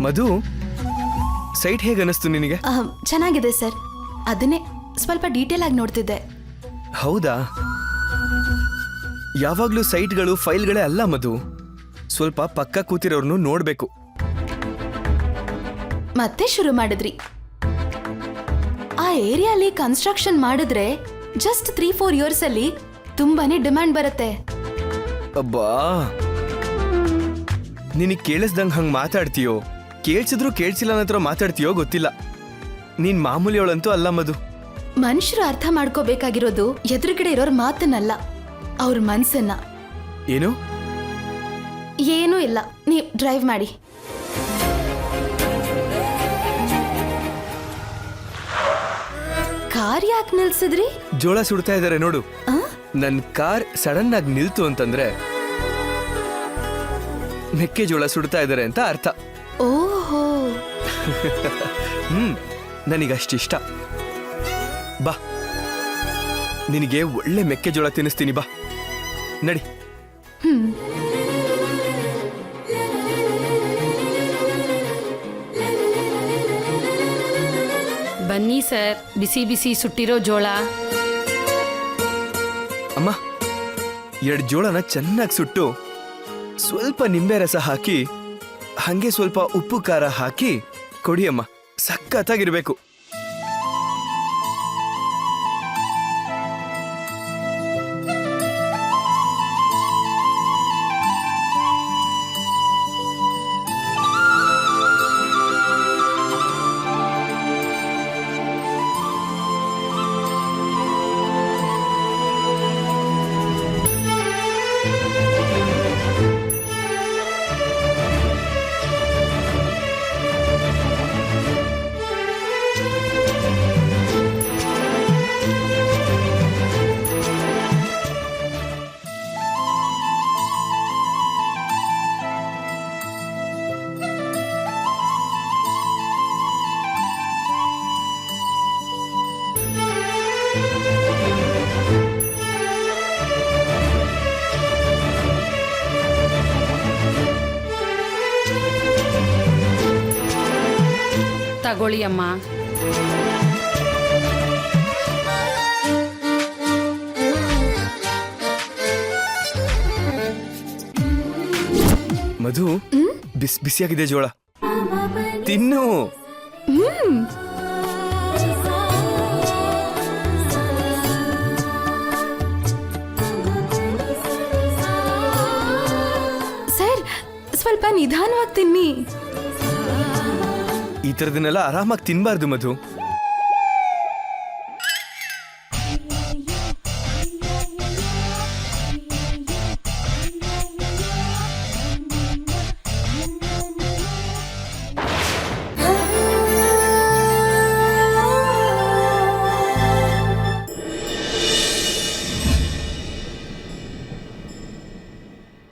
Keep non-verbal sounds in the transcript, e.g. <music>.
ಮಧು site ಹೇಗೆ ಅನಿಸ್ತು ನಿನಗೆ ಚೆನ್ನಾಗಿದೆ ಸರ್. ಅದನ್ನೇ ಸ್ವಲ್ಪ ಡೀಟೇಲ್ ಆಗಿ ನೋಡ್ತಿದ್ದೆ. ಹೌದಾ? ಯಾವಾಗ್ಲೂ ಸೈಟ್ಗಳು ಫೈಲ್ಗಳೇ ಅಲ್ಲ ಮಧು. ಸ್ವಲ್ಪ ಪಕ್ಕ ಕೂತಿರೋರ್ನು ನೋಡ್ಬೇಕು. ಮತ್ತೆ ಶುರು ಮಾಡಿದ್ರಿ. ಆ ಏರಿಯಾಲಿ ಕನ್ಸ್ಟ್ರಕ್ಷನ್ ಮಾಡಿದ್ರೆ ಜಸ್ಟ್ ತ್ರೀ ಫೋರ್ ಇಯರ್ಸ್ ಅಲ್ಲಿ ತುಂಬಾನೇ ಡಿಮ್ಯಾಂಡ್ ಬರುತ್ತೆ. ಅಬ್ಬಾ! ನಿನಗೆ ಕೇಳಿಸ್ದಂಗ್ ಹಂಗ್ ಮಾತಾಡ್ತೀಯೋ? ಕೇಳ್ಸಿದ್ರು ಕೇಳ್ಸಿಲ್ಲ ಅನ್ನತ್ರ ಮಾತಾಡ್ತೀಯೋ ಗೊತ್ತಿಲ್ಲ. ನೀನ್ ಮಾಮೂಲಿಯವಳಂತೂ ಅಲ್ಲ ಮಧು. ಮನುಷ್ಯರು ಅರ್ಥ ಮಾಡ್ಕೋಬೇಕಾಗಿರೋದು ಎದುರುಗಡೆ ಇರೋರ್ ಮಾತನ್ನಲ್ಲ ಅವ್ರ ಮನ್ಸನ್ನ. ಏನು? ಏನೂ ಇಲ್ಲ ನೀ ಡ್ರೈವ್ ಮಾಡಿ. ಕಾರ್ ಯಾಕೆ ನಿಲ್ಸಿದ್ರಿ? ಜೋಳ ಸುಡ್ತಾ ಇದಾರೆ ನೋಡು. ಆ? ನನ್ ಕಾರ್ ಸಡನ್ ಆಗಿ ನಿಲ್ತು ಅಂತಂದ್ರೆ ಮೆಕ್ಕೆಜೋಳ ಸುಡ್ತಾ ಇದಾರೆ ಅಂತ ಅರ್ಥ. ಓಹೋ. <laughs> ಹ್ಮ್ ನನಗಷ್ಟಿಷ್ಟ. ಬಾ. ನಿನಗೆ ಒಳ್ಳೆ ಮೆಕ್ಕೆಜೋಳ ತಿನ್ನಿಸ್ತೀನಿ ಬಾ. ನಡಿ. ಬನ್ನಿ ಸರ್ ಬಿಸಿ ಬಿಸಿ ಸುಟ್ಟಿರೋ ಜೋಳ. ಅಮ್ಮ ಎರಡು ಜೋಳನ ಚೆನ್ನಾಗಿ ಸುಟ್ಟು ಸ್ವಲ್ಪ ನಿಂಬೆ ರಸ ಹಾಕಿ ಹಂಗೆ ಸ್ವಲ್ಪ ಉಪ್ಪು ಖಾರ ಹಾಕಿ ಕೊಡಿಯಮ್ಮ. ಸಖತ್ತಾಗಿರ್ಬೇಕು. ತಗೊಳ್ಳಿ ಅಮ್ಮ. ಮಧು ಬಿಸಿ ಬಿಸಿಯಾಗಿದೆ ಜೋಳ. ತಿನ್ನು. ಸರ್ ಸ್ವಲ್ಪ ನಿಧಾನವಾಗಿ ತಿನ್ನಿ. ಈ ಥರದನ್ನೆಲ್ಲ ಆರಾಮಾಗಿ ತಿನ್ಬಾರ್ದು ಮಧು.